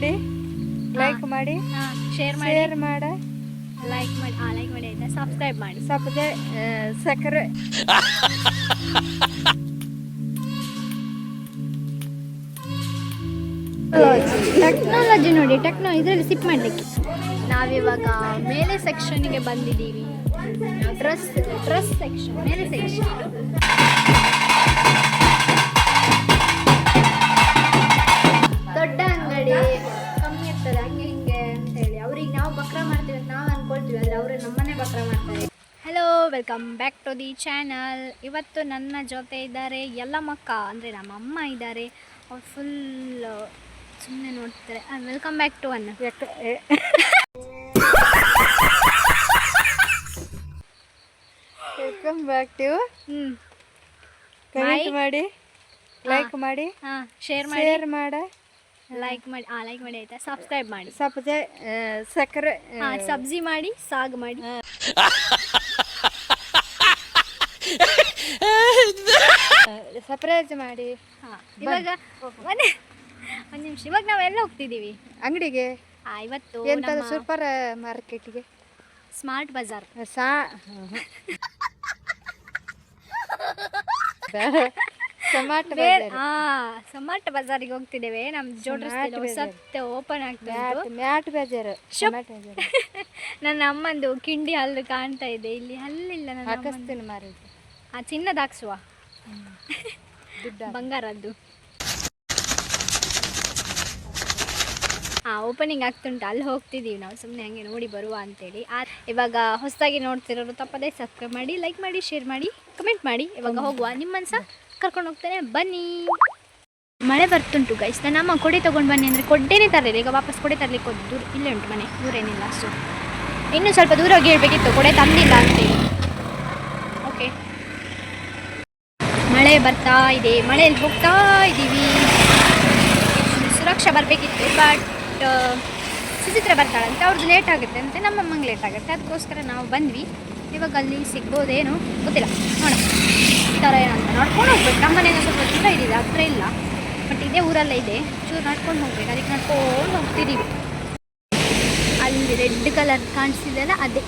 ಮಾಡಿ ಲೈಕ್ ಮಾಡಿ ಶೇರ್ ಮಾಡಿ ಶೇರ್ ಮಾಡ. ಲೈಕ್ ಮಾಡಿ ಆ ಲೈಕ್ ಮಾಡಿ ಅಂತ ಸಬ್ಸ್ಕ್ರೈಬ್ ಮಾಡಿ. ಸಬ್ಸ್ಕ್ರೈಬ್ ಸಕ್ಕರೆ. ಟೆಕ್ನಾಲಜಿ ನೋಡಿ ಟೆಕ್ನೋ ಇದರಲ್ಲಿ ಸಿಪ್ ಮಾಡಲಿಕ್ಕೆ. ನಾವಿವಾಗ ಮೇಲೆ ಸೆಕ್ಷನ್ಗೆ ಬಂದಿದ್ದೀವಿ. ಡ್ರೆಸ್ ಡ್ರೆಸ್ ಸೆಕ್ಷನ್ ಮೇಲೆ section welcome back to the channel ಇವತ್ತು ನನ್ನ ಜೊತೆ ಇದ್ದಾರೆ ಎಲ್ಲ ಮಕ್ಕ ಅಂದರೆ ನಮ್ಮ ಅಮ್ಮ ಇದ್ದಾರೆ. ಅವ್ರು ಫುಲ್ ಸುಮ್ಮನೆ ನೋಡ್ತಾರೆ ವೆಲ್ಕಮ್ ಬ್ಯಾಕ್ ಟು ಅನ್ನ. ವೆಲ್ಕಮ್ ಬ್ಯಾಕ್ ಟು ಹ್ಞೂ ಕಮೆಂಟ್ ಮಾಡಿ ಲೈಕ್ ಮಾಡಿ ಹಾಂ ಶೇರ್ ಮಾಡಿ. ಶೇರ್ ಮಾಡ. ಲೈಕ್ ಮಾಡಿ. ಆ ಲೈಕ್ ಮಾಡಿ ಆಯ್ತಾ? ಸಬ್ಸ್ಕ್ರೈಬ್ ಮಾಡಿ. ಸಬ್ಜೆ ಸಕ್ಕರೆ ಹಾಂ ಸಬ್ಜಿ ಮಾಡಿ ಸಾಗ್ ಮಾಡಿ. ಸರ್ಪ್ರೈಸ್ ಮಾಡಿ. ಇವಾಗ ಮನೆ ಒಂದು ನಿಮಿಷ ಇವಾಗ ನಾವೆಲ್ಲ ಹೋಗ್ತಿದೀವಿ? ಅಂಗಡಿಗೆ. ಇವತ್ತು ಎಂಥದ್ದು ಸೂಪರ್ ಮಾರ್ಕೆಟ್ಗೆ ಸ್ಮಾರ್ಟ್ ಬಜಾರ್ ಸಾ ಸಮಾಟ ಬಜಾರಿಗೆ ಹೋಗ್ತಿದ್ದೇವೆ. ನಮ್ bazaar. ಓಪನ್ ಆಗ್ತದೆ ಬೇಜಾರು ನನ್ನ ಅಮ್ಮಂದು ಕಿಂಡಿ ಹಲ್ಲು ಕಾಣ್ತಾ ಇದೆ. ಇಲ್ಲಿ ಹಲ್ಲಿಲ್ಲ ನನ್ನ. ಹಾಕಿಸ್ತೀನಿ ಮಾರಿ ಆ ಚಿನ್ನದ ಹಾಕ್ಸುವ ಬಂಗಾರದ್ದು. ಹಾಂ ಓಪನಿಂಗ್ ಆಗ್ತುಂಟು. ಅಲ್ಲಿ ಹೋಗ್ತಿದ್ದೀವಿ ನಾವು. ಸುಮ್ಮನೆ ಹಂಗೆ ನೋಡಿ ಬರುವ ಅಂತೇಳಿ. ಆ ಇವಾಗ ಹೊಸದಾಗಿ ನೋಡ್ತಿರೋರು ತಪ್ಪದೇ ಸಬ್ಸ್ಕ್ರೈಬ್ ಮಾಡಿ ಲೈಕ್ ಮಾಡಿ ಶೇರ್ ಮಾಡಿ ಕಮೆಂಟ್ ಮಾಡಿ. ಇವಾಗ ಹೋಗುವ. ನಿಮ್ಮನ್ನು ಸಹ ಕರ್ಕೊಂಡು ಹೋಗ್ತೇನೆ. ಬನ್ನಿ. ಮಳೆ ಬರ್ತುಂಟು ಗೈಸ್ ನನ್ನ ಅಮ್ಮ ಕೊಡೆ ತೊಗೊಂಡು ಬನ್ನಿ ಅಂದರೆ ಕೊಡ್ಡೇನೆ ತರಲಿಲ್ಲ. ಈಗ ವಾಪಸ್ ಕೊಡೆ ತರಲಿಕ್ಕೆ ದೂರ ಇಲ್ಲೇ ಉಂಟು ಮನೆ. ದೂರ ಏನಿಲ್ಲ ಸೊ ಇನ್ನೂ ಸ್ವಲ್ಪ ದೂರ ಹೋಗಿ ಹೇಳ್ಬೇಕಿತ್ತು. ಕೊಡೆ ತಂದಿಲ್ಲ ಅಂತೇಳಿ ಓಕೆ ಮಳೆ ಬರ್ತಾ ಇದೆ, ಮಳೆಯಲ್ಲಿ ಹೋಗ್ತಾ ಇದ್ದೀವಿ. ಸುರಕ್ಷಾ ಬರಬೇಕಿತ್ತು ಬಟ್ ಸುಚಿತ್ರ ಬರ್ತಾಳಂತೆ. ಅವ್ರದ್ದು ಲೇಟ್ ಆಗುತ್ತೆ ಅಂತೆ ನಮ್ಮಮ್ಮಂಗೆ ಲೇಟ್ ಆಗುತ್ತೆ. ಅದಕ್ಕೋಸ್ಕರ ನಾವು ಬಂದ್ವಿ. ಇವಾಗ ಅಲ್ಲಿ ಸಿಗ್ಬೋದೇನು ಗೊತ್ತಿಲ್ಲ. ನೋಡ ಈ ಥರ ಏನಂತ ನೋಡ್ಕೊಂಡು ಹೋಗ್ಬೇಕು. ನಮ್ಮ ಮನೆಯಿಂದ ಸ್ವಲ್ಪ ದೂರ ಇದಿದೆ ಹತ್ರ ಇಲ್ಲ. ಬಟ್ ಇದೇ ಊರಲ್ಲೇ ಇದೆ. ಚೂರು ನಡ್ಕೊಂಡು ಹೋಗ್ಬೇಕು. ಅದಕ್ಕೆ ನಡ್ಕೊಂಡು ಹೋಗ್ತಿದ್ದೀವಿ. ಅಲ್ಲಿ ರೆಡ್ ಕಲರ್ ಕಾಣಿಸ್ತಿದೆಯಲ್ಲ, ಅದೇ.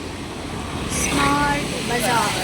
ಸ್ಮಾರ್ಟ್ ಬಜಾರ್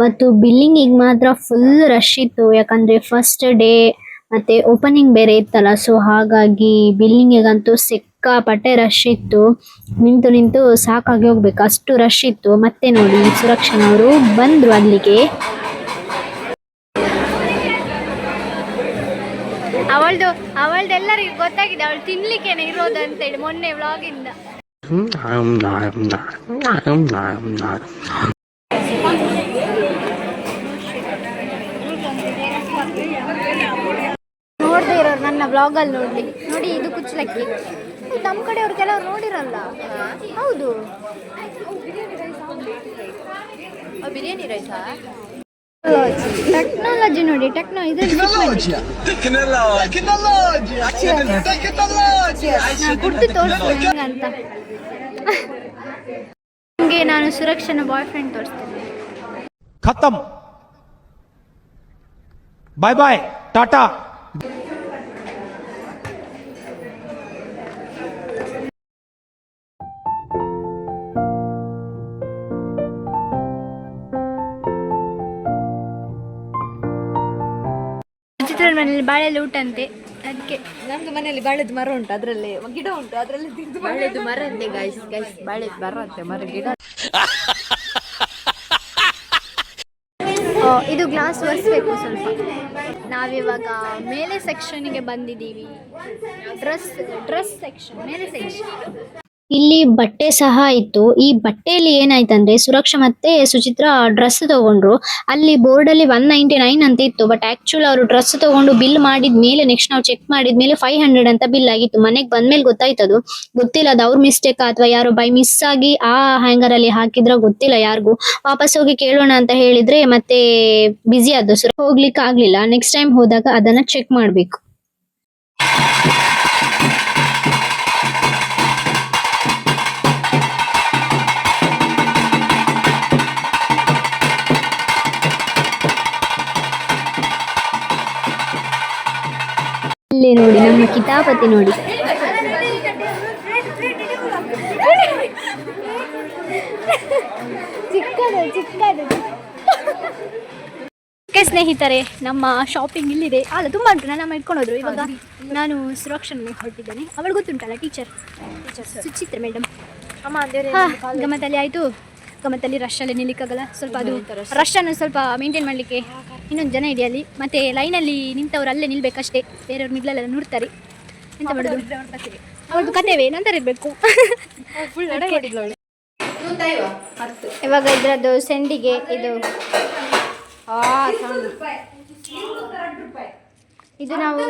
ಆವತ್ತು ಬಿಲ್ಲಿಂಗಿಗೆ ಮಾತ್ರ ಫುಲ್ ರಶ್ ಇತ್ತು. ಯಾಕಂದ್ರೆ ಫಸ್ಟ್ ಡೇ ಮತ್ತೆ ಓಪನಿಂಗ್ ಬೇರೆ ಇತ್ತಲ್ಲ ಸೊ ಹಾಗಾಗಿ ಬಿಲ್ಲಿಂಗಿಗಂತೂ ಸಿಕ್ಕಾಪಟ್ಟೆ ರಶ್ ಇತ್ತು. ನಿಂತು ನಿಂತು ಸಾಕಾಗಿ ಹೋಗ್ಬೇಕು. ಅಷ್ಟು ರಶ್ ಇತ್ತು. ಮತ್ತೆ ನೋಡಿ ಸುರಕ್ಷನವರು ಬಂದ್ರು ಅಲ್ಲಿಗೆ. ಅವಳದು ಅವಳದು ಎಲ್ಲರಿಗೂ ಗೊತ್ತಾಗಿದೆ. ಅವಳು ತಿನ್ಲಿಕ್ಕೇನೆ ಇರೋದು ಅಂತೇಳಿ ಮೊನ್ನೆ ವ್ಲಾಗಿಂದ ನೋಡದೇ ಇರೋರು ನನ್ನ ಬ್ಲಾಗಲ್ಲಿ ನೋಡಲಿ. ನೋಡಿ ಇದು ಕುಚ್ಚಲಕ್ಕಿ. ನಮ್ಮ ಕಡೆಯವ್ರು ಕೆಲವ್ರು ನೋಡಿರಲ್ಲ. ಹೌದು. ಬಿರಿಯಾನಿ ರೈಸ್ ಟೆಕ್ನಾಲಜಿ ನೋಡಿ ಟೆಕ್ನೋ ಇದು ತೋರಿಸ್ತೀನಿ ಅಂತ ನಿಮಗೆ ನಾನು ಸುರಕ್ಷನ ಬಾಯ್ ಫ್ರೆಂಡ್ ತೋರಿಸ್ತೀನಿ. ಖತಮ್. ಬಾಯ್ ಬಾಯ್ ಟಾಟಾ ಮನೇಲಿ ಬಾಳೆಲ್ಲ ಊಟ ಅಂತೆ. ಅದಕ್ಕೆ ನಮ್ದು ಮನೆಯಲ್ಲಿ ಬಾಳೆದು ಮರ ಉಂಟು ಅದರಲ್ಲಿ ಗಿಡ ಉಂಟು ಅದರಲ್ಲಿ ತಿಂದು ಬಾಳೆದು ಮರ ಅಂತೆ ಗೈಸ್ ಗೈಸ್ ಬಾಳೆದು ಮರ ಅಂತೆ ಮರ ಗಿಡ. ಇದು ಗ್ಲಾಸ್ ಒರೆಸ್ಬೇಕು ಸ್ವಲ್ಪ. ನಾವಿವಾಗ ಮೇಲೆ ಸೆಕ್ಷನ್ಗೆ ಬಂದಿದ್ದೀವಿ. ಡ್ರೆಸ್ ಡ್ರೆಸ್ ಸೆಕ್ಷನ್ ಮೇಲೆ ಸೆಕ್ಷನ್ ಇಲ್ಲಿ ಬಟ್ಟೆ ಸಹ ಇತ್ತು. ಈ ಬಟ್ಟೆಯಲ್ಲಿ ಏನಾಯ್ತಂದ್ರೆ ಸುರಕ್ಷಾ ಮತ್ತೆ ಸುಚಿತ್ರ ಡ್ರೆಸ್ ತಗೊಂಡ್ರು. ಅಲ್ಲಿ ಬೋರ್ಡ್ ಅಲ್ಲಿ ಒನ್ ನೈಂಟಿ ನೈನ್ ಅಂತ ಇತ್ತು ಬಟ್ ಆಕ್ಚುಲ್ ಅವರು ಡ್ರೆಸ್ ತಗೊಂಡು ಬಿಲ್ ಮಾಡಿದ ಮೇಲೆ ನೆಕ್ಸ್ಟ್ ನಾವು ಚೆಕ್ ಮಾಡಿದ ಮೇಲೆ ಫೈವ್ ಹಂಡ್ರೆಡ್ ಅಂತ ಬಿಲ್ ಆಗಿತ್ತು. ಮನೆಗೆ ಬಂದ್ಮೇಲೆ ಗೊತ್ತಾಯ್ತದು ಗೊತ್ತಿಲ್ಲ, ಅದು ಅವ್ರ ಮಿಸ್ಟೇಕ್ ಅಥವಾ ಯಾರೋ ಬೈ ಮಿಸ್ ಆಗಿ ಆ ಹ್ಯಾಂಗರ್ ಅಲ್ಲಿ ಹಾಕಿದ್ರ ಗೊತ್ತಿಲ್ಲ ಯಾರಿಗೂ. ವಾಪಸ್ ಹೋಗಿ ಕೇಳೋಣ ಅಂತ ಹೇಳಿದ್ರೆ ಮತ್ತೆ ಬಿಸಿ ಅದು ಹೋಗ್ಲಿಕ್ಕೆ ಆಗ್ಲಿಲ್ಲ ನೆಕ್ಸ್ಟ್ ಟೈಮ್ ಹೋದಾಗ ಅದನ್ನ ಚೆಕ್ ಮಾಡ್ಬೇಕು. ಕಿತಾಪತಿ ನೋಡಿ. ಚಿಕ್ಕದು ಚಿಕ್ಕದು. ಓಕೆ ಸ್ನೇಹಿತರೆ ನಮ್ಮ ಶಾಪಿಂಗ್ ಇಲ್ಲಿದೆ. ಅಲ್ಲ ತುಂಬ ಉಂಟು. ನನ್ನ ಇಟ್ಕೊಂಡು ಹೋದ್ರು. ಇವಾಗ ನಾನು ಸುರಕ್ಷಣೆ ಹೊರಟಿದ್ದೇನೆ. ಅವಳು ಗೊತ್ತುಂಟಲ್ಲ ಟೀಚರ್ ಸುಚಿತ್ರ ಮೇಡಮ್ ಗಮತಲ್ಲಿ ಆಯಿತು. ಗಮತಲ್ಲಿ ರಶಲ್ಲಿ ನಿಲ್ಲಿಕ್ಕಾಗಲ್ಲ? ಸ್ವಲ್ಪ ಅದು ರಶನ್ನು ಸ್ವಲ್ಪ ಮೇಂಟೈನ್ ಮಾಡಲಿಕ್ಕೆ ಇನ್ನೊಂದು ಜನ ಇದೆ ಅಲ್ಲಿ. ಮತ್ತು ಲೈನಲ್ಲಿ ನಿಂತವ್ರು ಅಲ್ಲೇ ನಿಲ್ಬೇಕಷ್ಟೇ. ಬೇರೆಯವ್ರ ಮಿಡ್ಲಲ್ಲೆಲ್ಲ ನೋಡ್ತಾರೆ. ಎಂತ ಮಾಡೋದು? ಅವ್ರದ್ದು ಕತೆವೇ ನಂತರ ಇರಬೇಕು. ಇವಾಗ ಇದ್ರದ್ದು ಸೆಂಡಿಗೆ ಇದು. ಇದು ನಾವು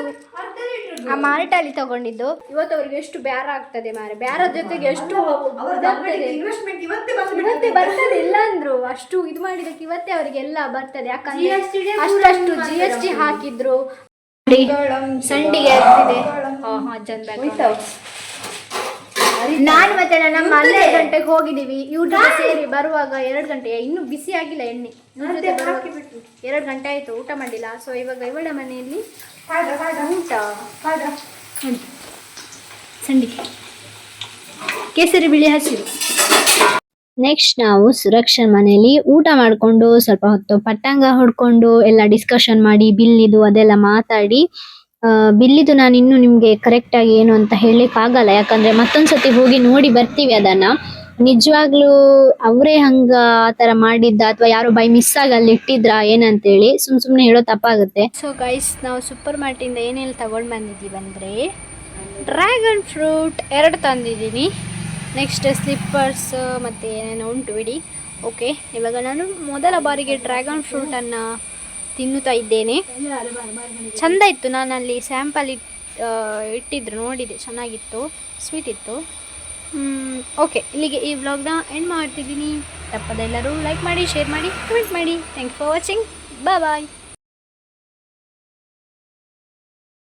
ಆ ಮಾರ್ಟಲ್ಲಿ ತಗೊಂಡಿದ್ದು. ಇವತ್ತು ಅವ್ರಿಗೆ ಎಷ್ಟು ಬ್ಯಾರ ಆಗ್ತದೆ ಮಾರೆ. ಬ್ಯಾರ ಜೊತೆಗೆ ಎಷ್ಟು ಇವತ್ತೇ ಬರ್ತದೆ ಇಲ್ಲ ಅಂದ್ರು ಅಷ್ಟು ಇದು ಮಾಡಿದಕ್ಕೆ ಇವತ್ತೇ ಅವರಿಗೆಲ್ಲ ಬರ್ತದೆ. ಯಾಕಂದ್ರೆ ಅಷ್ಟು ಜಿ ಎಸ್ ಟಿ ಹಾಕಿದ್ರು. ಸಂಡಿಗೆ ಆಗ್ತಿದೆ. ನಾನು ಮತ್ತೆ ನಮ್ಮ ಹನ್ನೆರಡು ಗಂಟೆಗೆ ಹೋಗಿದ್ದೀವಿ. ಇವ್ರ ಜೊತೆ ಸೇರಿ ಬರುವಾಗ ಎರಡು ಗಂಟೆ. ಇನ್ನೂ ಬಿಸಿ ಆಗಿಲ್ಲ ಎಣ್ಣೆ. ಎರಡು ಗಂಟೆ ಆಯ್ತು. ಊಟ ಮಾಡಿಲ್ಲ. ಸೊ ಇವಾಗ ಇವಳ ಮನೆಯಲ್ಲಿ ಊಟ ಉಂಟು ಸಂಡಿಗೆ ಕೇಸರಿ ಬಿಳಿ ಹಸಿರು. ನೆಕ್ಸ್ಟ್ ನಾವು ಸುರಕ್ಷಾ ಮನೆಯಲ್ಲಿ ಊಟ ಮಾಡಿಕೊಂಡು ಸ್ವಲ್ಪ ಹೊತ್ತು ಪಟ್ಟಂಗ ಹೊಡ್ಕೊಂಡು ಎಲ್ಲ ಡಿಸ್ಕಷನ್ ಮಾಡಿ ಬಿಲ್ಲಿದು ಅದೆಲ್ಲ ಮಾತಾಡಿ ಬಿಲ್ಲಿದು ನಾನು ಇನ್ನೂ ನಿಮಗೆ ಕರೆಕ್ಟಾಗಿ ಏನು ಅಂತ ಹೇಳಲಿಕ್ಕೆ ಆಗಲ್ಲ ಯಾಕಂದ್ರೆ ಮತ್ತೊಂದ್ಸತಿ ಹೋಗಿ ನೋಡಿ ಬರ್ತೀವಿ ಅದನ್ನ. ನಿಜವಾಗ್ಲೂ ಅವರೇ ಹಂಗ ಆ ಥರ ಮಾಡಿದ್ದ ಅಥವಾ ಯಾರೋ ಬೈ ಮಿಸ್ ಆಗಿ ಅಲ್ಲಿ ಇಟ್ಟಿದ್ರ ಏನಂತೇಳಿ ಸುಮ್ ಸುಮ್ನೆ ಹೇಳೋ ತಪ್ಪಾಗುತ್ತೆ. ಸೊ ಗೈಸ್ ನಾವು ಸೂಪರ್ ಮಾರ್ಟಿಂದ ಏನೆಲ್ಲ ತಗೊಂಡ್ ಬಂದಿದ್ದೀವಿ ಅಂದ್ರೆ ಡ್ರ್ಯಾಗನ್ ಫ್ರೂಟ್ ಎರಡು ತಂದಿದ್ದೀನಿ. ನೆಕ್ಸ್ಟ್ ಸ್ಲಿಪ್ಪರ್ಸ್ ಮತ್ತು ಏನೇನೋ ಉಂಟು ಬಿಡಿ. ಓಕೆ ಇವಾಗ ನಾನು ಮೊದಲ ಬಾರಿಗೆ ಡ್ರ್ಯಾಗನ್ ಫ್ರೂಟನ್ನು ತಿನ್ನುತ್ತಾ ಇದ್ದೇನೆ. ಚಂದ ಇತ್ತು. ನಾನು ಅಲ್ಲಿ ಸ್ಯಾಂಪಲ್ ಇಟ್ ಇಟ್ಟಿದ್ರು, ನೋಡಿದೆ. ಚೆನ್ನಾಗಿತ್ತು. ಸ್ವೀಟ್ ಇತ್ತು. ಓಕೆ ಇಲ್ಲಿಗೆ ಈ ವ್ಲಾಗ್ನ ಎಂಡ್ ಮಾಡ್ತಿದ್ದೀನಿ. ತಪ್ಪದೆಲ್ಲರೂ ಲೈಕ್ ಮಾಡಿ ಶೇರ್ ಮಾಡಿ ಕಮೆಂಟ್ ಮಾಡಿ. Thank you for watching bye bye